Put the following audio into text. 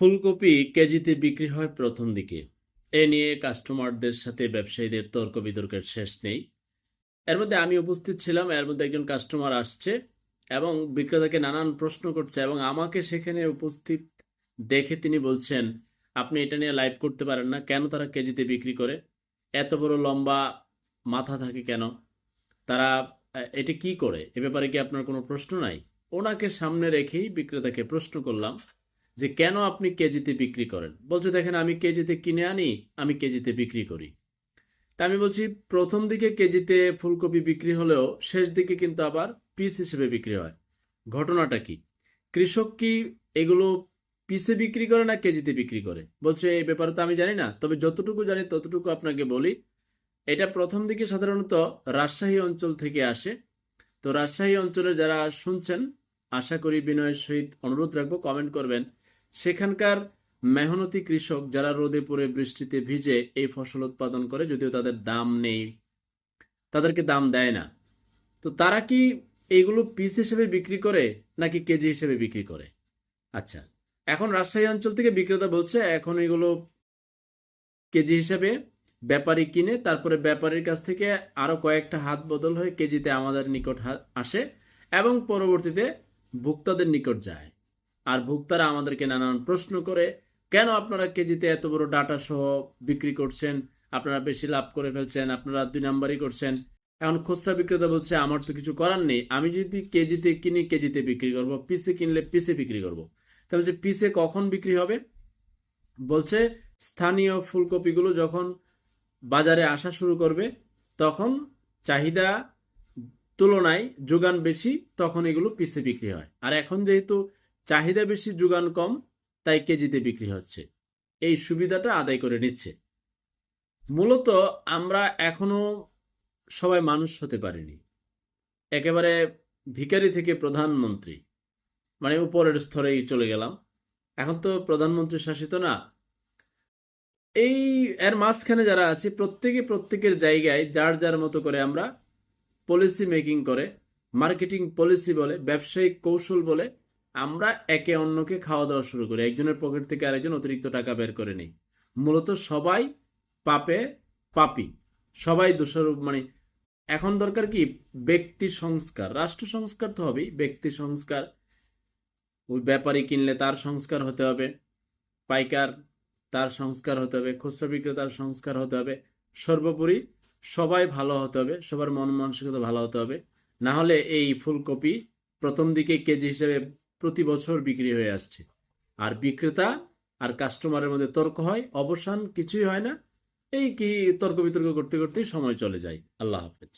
ফুলকপি কেজিতে বিক্রি হয় প্রথম দিকে। এ নিয়ে কাস্টমারদের সাথে ব্যবসায়ীদের তর্ক বিতর্কের শেষ নেই। এর মধ্যে আমি উপস্থিত ছিলাম এর মধ্যে একজন কাস্টমার আসছে এবং বিক্রেতাকে নানান প্রশ্ন করছে এবং আমাকে সেখানে উপস্থিত দেখে তিনি বলছেন আপনি এটা নিয়ে লাইভ করতে পারেন না। কেন তারা কেজিতে বিক্রি করে? এত বড় লম্বা মাথা থাকে কেন? তারা এটি কি করে? এ ব্যাপারে কি আপনার কোনো প্রশ্ন নাই? ওনাকে সামনে রেখেই বিক্রেতাকে প্রশ্ন করলাম যে, কেন আপনি কেজিতে বিক্রি করেন? বলছে, দেখেন, আমি কেজিতে কিনে আনি, আমি কেজিতে বিক্রি করি। তা আমি বলছি, প্রথম দিকে কেজিতে ফুলকপি বিক্রি হলেও শেষ দিকে কিন্তু আবার পিস হিসেবে বিক্রি হয়। ঘটনাটা কি? কৃষক কি এগুলো পিসে বিক্রি করে না কেজিতে বিক্রি করে? বলছে এই ব্যাপারে তো আমি জানি না, তবে যতটুকু জানি, ততটুকু আপনাকে বলি এটা প্রথম দিকে সাধারণত রাজশাহী অঞ্চল থেকে আসে। তো রাজশাহী অঞ্চলে যারা শুনছেন, আশা করি বিনয়ের সহিত অনুরোধ রাখব কমেন্ট করবেন। সেখানকার মেহনতি কৃষক যারা রোদে পড়ে বৃষ্টিতে ভিজে এই ফসল উৎপাদন করে, যদিও তাদের দাম নেই, তাদেরকে দাম দেয় না। তো তারা কি এইগুলো পিস হিসেবে বিক্রি করে, নাকি কেজি হিসেবে বিক্রি করে? আচ্ছা এখন রাজশাহী অঞ্চল থেকে বিক্রেতা বলছে, এখন এগুলো কেজি হিসেবে ব্যাপারী কিনে তারপরে ব্যাপারীর কাছ থেকে আরও কয়েকটা হাত বদল হয়ে কেজিতে আমাদের নিকট আসে এবং পরবর্তীতে ভোক্তাদের নিকট যায়। আর ভোক্তারা আমাদেরকে নানান প্রশ্ন করে, কেন আপনারা কেজিতে এত বড় ডাটা সহ বিক্রি করছেন? আপনারা বেশি লাভ করে ফেলছেন, আপনারা দুই নাম্বারই করছেন। এখন খুচরা বিক্রেতা বলছে, আমার তো কিছু করার নেই, আমি যদি কেজিতে কিনি, কেজিতে বিক্রি করব, পিসে কিনলে পিসে বিক্রি করব। তাহলে যে পিসে কখন বিক্রি হবে? বলছে, স্থানীয় ফুলকপিগুলো যখন বাজারে আসা শুরু করবে, তখন চাহিদা তুলনায় যোগান বেশি, তখন এগুলো পিসে বিক্রি হয়। আর এখন যেহেতু চাহিদা বেশি, যোগান কম, তাই কেজিতে বিক্রি হচ্ছে। এই সুবিধাটা আদায় করে নিচ্ছে। মূলত আমরা এখনও সবাই মানুষ হতে পারিনি। একেবারে ভিখারি থেকে প্রধানমন্ত্রী মানে উপরের স্তরেই চলে গেলাম। এখন তো প্রধানমন্ত্রী শাসিত না এই এর মাঝখানে যারা আছে, প্রত্যেকে প্রত্যেকের জায়গায় যার যার মতো করে আমরা পলিসি মেকিং করে মার্কেটিং পলিসি বলে, ব্যবসায়িক কৌশল বলে, আমরা একে অন্যকে খাওয়া দাওয়া শুরু করি। একজনের পকেট থেকে আরেকজন অতিরিক্ত টাকা বের করে নেই। মূলত সবাই পাপে পাপি। সবাই দোষারোপ মানে এখন দরকার কি? ব্যক্তি সংস্কার। রাষ্ট্র সংস্কার তো হবেই। ব্যক্তি সংস্কার। ওই ব্যাপারী কিনলে তার সংস্কার হতে হবে। পাইকার তার সংস্কার হতে হবে, খুচরা বিক্রেতার সংস্কার হতে হবে, সর্বোপরি সবাই ভালো হতে হবে, সবার মন মানসিকতা ভালো হতে হবে। না হলে এই ফুলকপি প্রথম দিকে কেজি হিসেবে প্রতি বছর বিক্রি হয়ে আসছে। আর বিক্রেতা আর কাস্টমারের মধ্যে তর্ক হয়, অবসান কিছুই হয় না। এই কি তর্ক বিতর্ক করতে করতেই সময় চলে যায়। আল্লাহ হাফেজ।